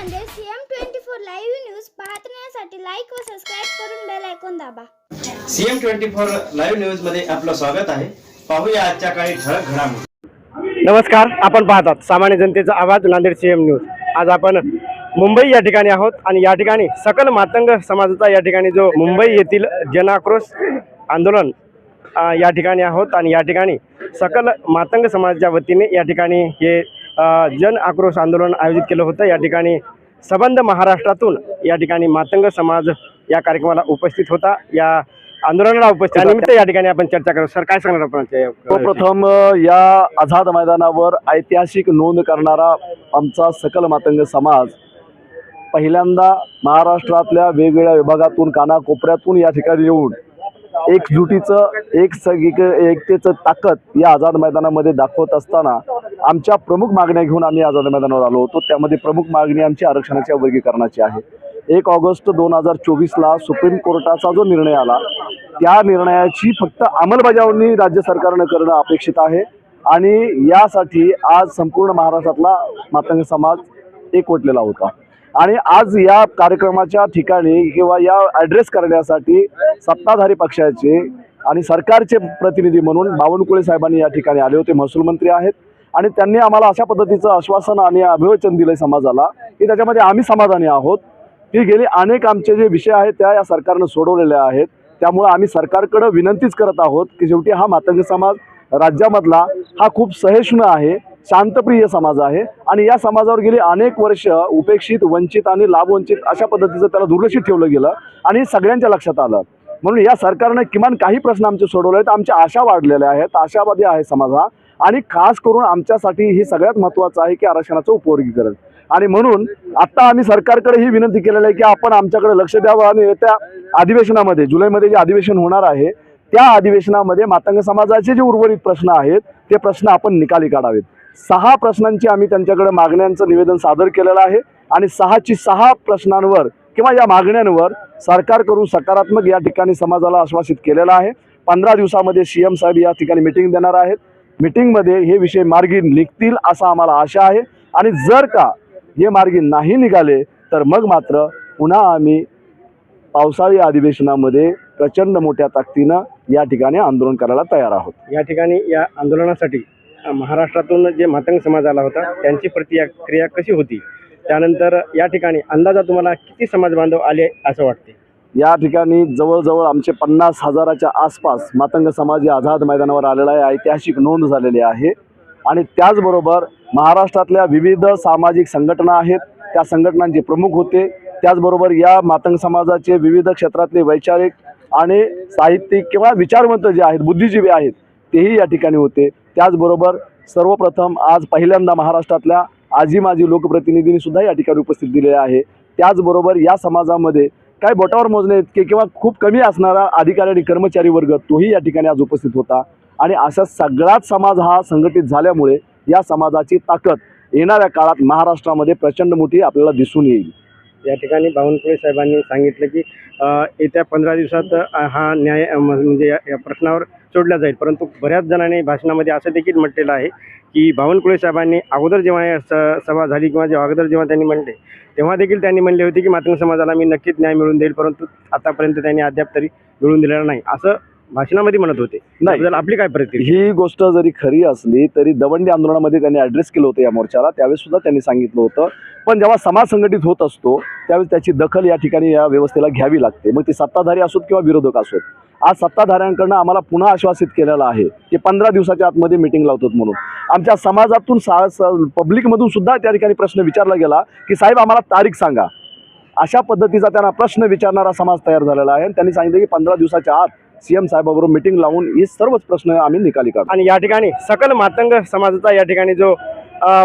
Nanded CM twenty four live news पाहण्यासाठी like व subscribe करून बेल ऐकून दाबा. सीएम ट्वेंटी फोर लाईव्ह न्यूजमध्ये आपलं स्वागत आहे. पाहूया आजच्या काही ठळक घडामोडी. नमस्कार आपण पाहतात सामान्य जनतेचा आवाज नांदेड सीएम न्यूज आज आपण मुंबई या ठिकाणी आहोत आणि या ठिकाणी सकल मातंग समाजाचा या ठिकाणी जो मुंबई येथील जनाक्रोश आंदोलन या ठिकाणी आहोत आणि या ठिकाणी सकल मातंग समाजाच्या वतीने या ठिकाणी हे जन आक्रोश आंदोलन आयोजित केलं होतं. या ठिकाणी सबंध महाराष्ट्रातून या ठिकाणी मातंग समाज या कार्यक्रमाला उपस्थित होता. या आंदोलनाला उपस्थित त्यानिमित्त या ठिकाणी आपण चर्चा करू. सर काय सांगणार आपण सर्वप्रथम या आझाद मैदानावर ऐतिहासिक नोंद करणारा आमचा सकल मातंग समाज पहिल्यांदा महाराष्ट्रातल्या वेगवेगळ्या विभागातून कानाकोपऱ्यातून या ठिकाणी येऊन एकजुटीचं एक सग एकतेचं ताकद या आझाद मैदानामध्ये दाखवत असताना आमच्या प्रमुख मागण्या घेऊन आम्ही आझाद मैदानावर आलो होतो. त्यामध्ये प्रमुख मागणी आमची आरक्षणाच्या वर्गीकरणाची आहे. एक ऑगस्ट दोन हजार चोवीसला सुप्रीम कोर्टाचा जो निर्णय आला त्या निर्णयाची फक्त अंमलबजावणी राज्य सरकारनं करणं अपेक्षित आहे. आणि यासाठी आज संपूर्ण महाराष्ट्रातला मातंग समाज एकवटलेला होता. आणि आज या कार्यक्रमाच्या ठिकाणी किंवा या ॲड्रेस करण्यासाठी सत्ताधारी पक्षाचे आणि सरकारचे प्रतिनिधी म्हणून बावनकुळे साहेबांनी या ठिकाणी आले होते. महसूल मंत्री आहेत. आणि त्यांनी आम्हाला अशा पद्धतीचं आश्वासन आणि अभिवचन दिलं समाजाला की त्याच्यामध्ये आम्ही समाधानी आहोत. की गेली अनेक आमचे जे विषय आहेत त्या या सरकारनं सोडवलेल्या आहेत. त्यामुळे आम्ही सरकारकडं विनंतीच करत आहोत की शेवटी हा मातंग समाज राज्यामधला हा खूप सहिष्णू आहे शांतप्रिय समाज आहे. आणि या समाजावर गेली अनेक वर्ष उपेक्षित वंचित आणि लाभवंचित अशा पद्धतीचं त्याला दुर्लक्षित ठेवलं गेलं आणि सगळ्यांच्या लक्षात आलं. म्हणून या सरकारनं किमान काही प्रश्न आमचे सोडवले आहेत. आमच्या आशा वाढलेल्या आहेत. आशावादी आहे समाज हा. आणि खास करून आमच्यासाठी हे सगळ्यात महत्त्वाचं आहे की आरक्षणाचं उपवर्गीकरण. आणि म्हणून आता आम्ही सरकारकडे ही विनंती केलेली आहे की आपण आमच्याकडे लक्ष द्यावं आणि येत्या अधिवेशनामध्ये जुलैमध्ये जे अधिवेशन होणार आहे त्या अधिवेशनामध्ये मातंग समाजाचे जे उर्वरित प्रश्न आहेत ते प्रश्न आपण निकाली काढावेत. सहा प्रश्नांची आम्ही त्यांच्याकडे मागण्यांचं निवेदन सादर केलेलं आहे आणि सहाची सहा प्रश्नांवर किंवा या मागण्यांवर सरकारकडून सकारात्मक या ठिकाणी समाजाला आश्वासित केलेलं आहे. पंधरा दिवसामध्ये सी एम साहेब या ठिकाणी मिटिंग देणार आहेत. मिटिंगमध्ये हे विषय मार्गी निघतील असा आम्हाला आशा आहे. आणि जर का हे मार्गी नाही निघाले तर मग मात्र पुन्हा आम्ही पावसाळी अधिवेशनामध्ये प्रचंड मोठ्या ताकदीनं या ठिकाणी आंदोलन करायला तयार आहोत. या ठिकाणी या आंदोलनासाठी महाराष्ट्रातून जे मातंग समाज आला होता त्यांची प्रतिक्रिया कशी होती? त्यानंतर या ठिकाणी अंदाजा तुम्हाला किती समाज बांधव आले असं वाटते? या ठिकाणी जवळजवळ आमचे पन्नास हजाराच्या आसपास मातंग समाज या आझाद मैदानावर आलेला आहे. ऐतिहासिक नोंद झालेली आहे. आणि त्याचबरोबर महाराष्ट्रातल्या विविध सामाजिक संघटना आहेत. त्या संघटनांचे प्रमुख होते. त्याचबरोबर या मातंग समाजाचे विविध क्षेत्रातले वैचारिक आणि साहित्यिक किंवा विचारवंत जे आहेत बुद्धिजीवी आहेत तेही या ठिकाणी होते. त्याचबरोबर सर्वप्रथम आज पहिल्यांदा महाराष्ट्रातल्या आजी माजी लोकप्रतिनिधींनी सुद्धा या ठिकाणी उपस्थित दिलेले आहे. त्याचबरोबर या समाजामध्ये काय बोटावर मोजणे इतके किंवा खूप कमी असणारा अधिकारी आणि कर्मचारी वर्ग तोही या ठिकाणी आज उपस्थित होता. आणि अशा सगळाच समाज हा संघटित झाल्यामुळे या समाजाची ताकद येणाऱ्या काळात महाराष्ट्रामध्ये प्रचंड मोठी आपल्याला दिसून येईल. या ठिकाणी बावनकुळे साहेबांनी सांगितलं की येत्या पंधरा दिवसात हा न्याय म- म्हणजे या प्रश्नावर सोडला जाईल. परंतु बऱ्याच जणांनी भाषणामध्ये असं देखील म्हटलेलं आहे की बावनकुळे साहेबांनी अगोदर जेव्हा या स सभा झाली किंवा जेव्हा अगोदर जेव्हा त्यांनी म्हणले तेव्हा देखील त्यांनी म्हणले होते की मातंग समाजाला मी नक्कीच न्याय मिळवून देईल परंतु आतापर्यंत त्यांनी अद्याप तरी मिळून दिलेला नाही. असं भाषणामध्ये म्हणत होते. नाही. त्याबद्दल आपली काय प्रतिक्रिया? ही गोष्ट जरी खरी असली तरी दवंडी आंदोलनामध्ये त्यांनी ॲड्रेस केलं होतं या मोर्चाला. त्यावेळेस सुद्धा त्यांनी सांगितलं होतं. पण जेव्हा समाज संघटित होत असतो त्यावेळेस त्याची दखल या ठिकाणी या व्यवस्थेला घ्यावी लागते. मग ती सत्ताधारी असोत किंवा विरोधक असोत. आज सत्ताधाऱ्यांकडनं आम्हाला पुन्हा आश्वासित केलेलं आहे की पंधरा दिवसाच्या आतमध्ये मिटिंग लावतात म्हणून. आमच्या समाजातून सा पब्लिकमधून सुद्धा त्या ठिकाणी प्रश्न विचारला गेला की साहेब आम्हाला तारीख सांगा. अशा पद्धतीचा त्यांना प्रश्न विचारणारा समाज तयार झालेला आहे. आणि त्यांनी सांगितलं की पंधरा दिवसाच्या आत सी एम साहेबाबरोबर मिटिंग लावून हे सर्वच प्रश्न आम्ही निकाली काढू. आणि या ठिकाणी सकल मातंग समाजाचा या ठिकाणी जो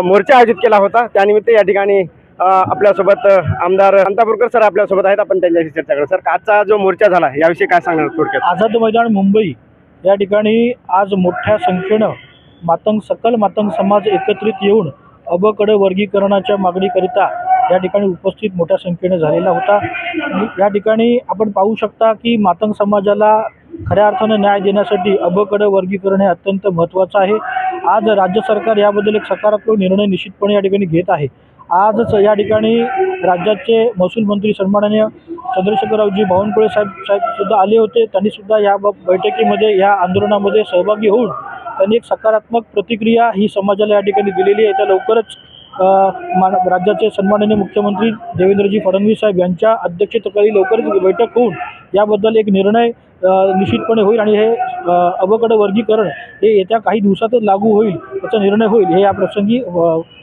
मोर्चा आयोजित केला होता त्यानिमित्त या ठिकाणी आपल्यासोबत आमदार अंतापूरकर सर आपल्यासोबत आहेत. आपण त्यांच्याशी चर्चा करू. सर आजचा जो मोर्चा झाला याविषयी काय सांगणार थोडक्यात? आझाद मैदान मुंबई या ठिकाणी आज मोठ्या संख्येनं मातंग सकल मातंग समाज एकत्रित येऊन अबकडे वर्गीकरणाच्या मागणीकरिता या ठिकाणी उपस्थित मोठ्या संख्येने झालेला होता. आणि या ठिकाणी आपण पाहू शकता की मातंग समाजाला खऱ्या अर्थानं न्याय देण्यासाठी अबकडे वर्गीकरण हे अत्यंत महत्त्वाचं आहे. आज राज्य सरकार याबद्दल एक सकारात्मक निर्णय निश्चितपणे या ठिकाणी घेत आहे. आजच या ठिकाणी राज्याचे महसूल मंत्री सन्माननीय चंद्रशेखररावजी बावनकुळे साहेब साहेब सुद्धा आले होते. त्यांनी सुद्धा या बैठकीमध्ये या आंदोलनामध्ये सहभागी होऊन त्यांनी एक सकारात्मक प्रतिक्रिया ही समाजाला या ठिकाणी दिलेली आहे. त्या लवकरच मान राज्याचे सन्माननीय मुख्यमंत्री देवेंद्रजी फडणवीस साहेब यांच्या अध्यक्षतेखाली लवकरच बैठक होऊन याबद्दल एक निर्णय निश्चितपणे होईल आणि हे अवकड वर्गीकरण हे येत्या काही दिवसातच लागू होईल याचा निर्णय होईल हे या प्रसंगी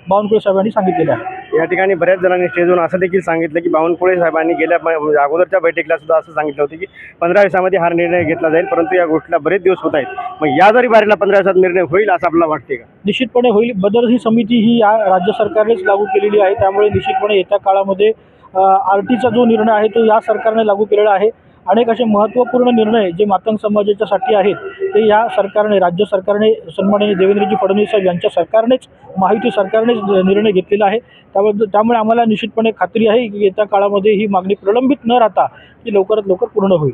बावनकुळे साहेबांनी सांगितलेलं आहे. या ठिकाणी बऱ्याच जणांनी स्टेजवरून असं देखील सांगितलं की बावनकुळे साहेबांनी गेल्या म्हणजे अगोदरच्या बैठकीला सुद्धा असं सांगितलं होतं की पंधरा दिवसामध्ये हा निर्णय घेतला जाईल परंतु या गोष्टीला बरेच दिवस होत आहेत. मग या जरी बारीला पंधरा दिवसात निर्णय होईल असं आपल्याला वाटते का? निश्चितपणे होईल. बदल ही समिती ही या राज्य सरकारनेच लागू केलेली आहे. त्यामुळे निश्चितपणे येत्या काळामध्ये आर टीचा जो निर्णय आहे तो या सरकारने लागू केलेला आहे. अनेक असे महत्त्वपूर्ण निर्णय जे मातंग समाजाच्यासाठी आहेत ते या सरकारने राज्य सरकारने सन्माननीय देवेंद्रजी फडणवीस साहेब यांच्या सरकारनेच महायुती सरकारनेच निर्णय घेतलेला आहे. त्याबद्दल त्यामुळे आम्हाला निश्चितपणे खात्री आहे की येत्या काळामध्ये ही मागणी प्रलंबित न राहता ती लवकरात लवकर पूर्ण होईल.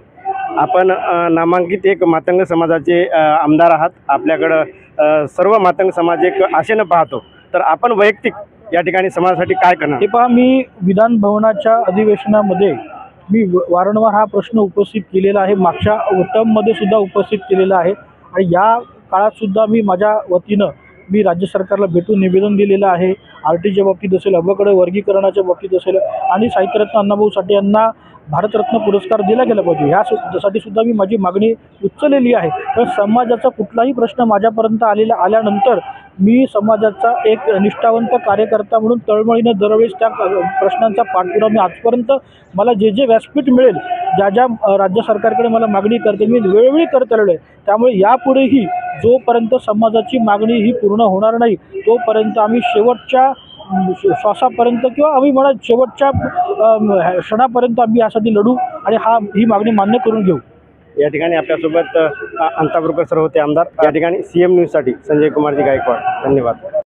आपण नामांकित एक मातंग समाजाचे आमदार आहात. आपल्याकडं सर्व मातंग समाज एक आशेनं पाहतो. तर आपण वैयक्तिक या ठिकाणी समाजासाठी काय करणार? हे पहा मी विधान भवनाच्या अधिवेशनामध्ये मी व- वारंवार हा प्रश्न उपस्थित केलेला आहे. मागच्या टर्ममध्ये सुद्धा उपस्थित केलेला आहे. आणि या काळात सुद्धा मी माझ्या वतीनं मी राज्य सरकारला भेटून निवेदन दिलेलं आहे. आर टीच्या बाबतीत असेल अबकडे वर्गीकरणाच्या बाबतीत असेल आणि साहित्यरत्न अण्णाभाऊ साठे यांना भारतरत्न पुरस्कार दिला गेला पाहिजे. ह्यासाठी सुद्धा मी माझी मागणी उचललेली आहे. तर समाजाचा कुठलाही प्रश्न माझ्यापर्यंत आलेला आल्यानंतर मी समाजाचा एक निष्ठावंत कार्यकर्ता म्हणून तळमळीनं दरवेळेस त्या प्रश्नांचा पाठपुरावा मी आजपर्यंत मला जे जे व्यासपीठ मिळेल ज्या ज्या राज्य सरकारकडे मला मागणी करते मी वेळोवेळी करत आलेलो आहे. त्यामुळे यापुढेही जोपर्यंत समाजाची मागणी ही पूर्ण होणार नाही तोपर्यंत आम्ही शेवटच्या श्वासापर्यंत किंवा आम्ही म्हणा शेवटच्या क्षणापर्यंत आम्ही यासाठी लढू आणि हा ही मागणी मान्य करून घेऊ. या ठिकाणी आपल्यासोबत अ, अंतापूरकर सर होते आमदार. या ठिकाणी सी एम न्यूजसाठी संजय कुमारजी गायकवाड. धन्यवाद.